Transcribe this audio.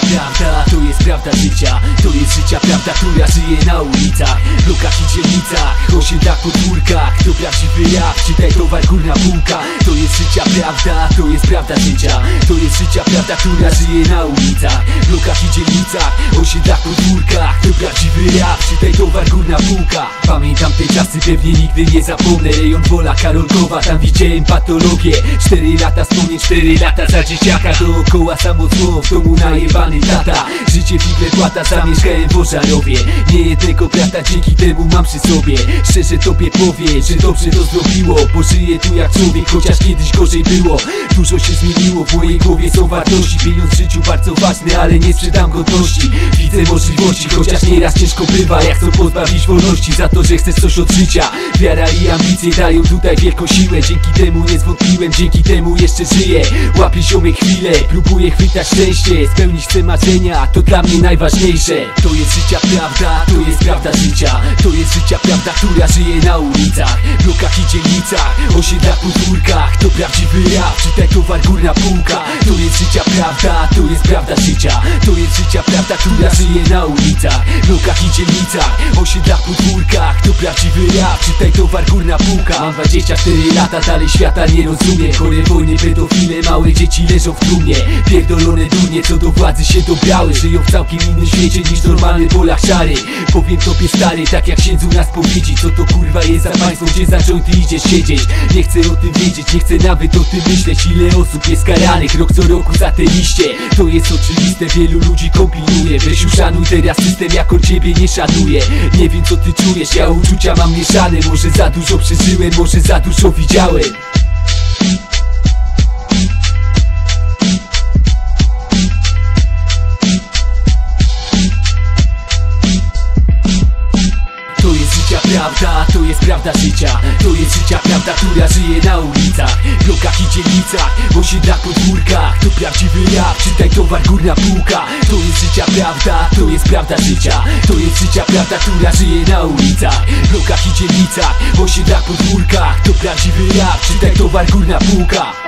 prawda, to jest prawda życia. To jest życia prawda, która żyje na ulicach. Blokach i dzielnicach, osiedlach, podwórkach To prawdziwy rap, czytaj towar górna półka? To jest życia prawda, to jest prawda życia. To jest życia prawda, która żyje na ulicach. Blokach i dzielnicach, osiedlach, podwórkach To prawdziwy rap, czytaj towar górna półka Pamiętam te czasy, pewnie nigdy nie zapomnę. Rejon Wola, Karolkowa, tam widziałem patologię. Cztery lata wspomnień, cztery lata za dzieciaka. Dookoła samo zło, w domu najebany tata. Życie figle płata, zamieszkałem w Ożarowie Nie jednego brata, dzięki temu mam przy sobie. Szczerze tobie powiem, że dobrze to zrobiło Bo żyję tu jak człowiek, chociaż kiedyś gorzej było. Dużo się zmieniło, w mojej głowie są wartości. Pieniądz w życiu bardzo ważny, ale nie sprzedam godności. Widzę możliwości, chociaż nieraz ciężko bywa Jak chcą pozbawić wolności za to, że chcesz coś od życia. Wiara i ambicje dają tutaj wielką siłę. Dzięki temu nie zwątpiłem, dzięki temu jeszcze żyję. Łapię ziomek chwilę, próbuję chwytać szczęście. Spełnić te marzenia, to dla mnie najważniejsze. To jest życia prawda, to jest prawda życia. To jest życia prawda, która żyje na ulicach Blokach i dzielnicach, osiedlach, podwórkach prawdziwy rap, czytaj towar górna półka? To jest życia prawda, to jest prawda życia. To jest życia prawda, która żyje na ulicach Blokach i dzielnicach, osiedlach, podwórkach prawdziwy rap, czytaj towar górna półka. Mam 24 lata, dalej świata nie rozumiem. Chore wojny, pedofile, małe dzieci leżą w trumnie Pierdolone durnie, co do władzy się dobrały. Żyją w całkiem innym świecie niż normalny Polak szary. Powiem tobie stary, tak jak księdzu nas powiedzi Co to kurwa jest za państwo, gdzie zaczął ty idziesz siedzieć? Nie chcę o tym wiedzieć, nie chcę nawet o tym myśleć. Ile osób jest karanych rok co roku za te liście? To jest oczywiste, wielu ludzi kombinuje Weź uszanuj teraz system, jak on ciebie nie szanuje Nie wiem co ty czujesz, ja uczucia mam mieszane Może za dużo przeżyłem, może za dużo widziałem. To jest życia prawda, to jest prawda życia. To jest życia prawda, która żyje na ulicach Blokach i dzielnicach, osiedlach, podwórkach To prawdziwy rap, towar górna półka. To jest życia prawda, to jest prawda życia. To jest życia prawda, która żyje na ulicach Blokach i dzielnicach, osiedlach, podwórkach To prawdziwy rap, czytaj towar górna półka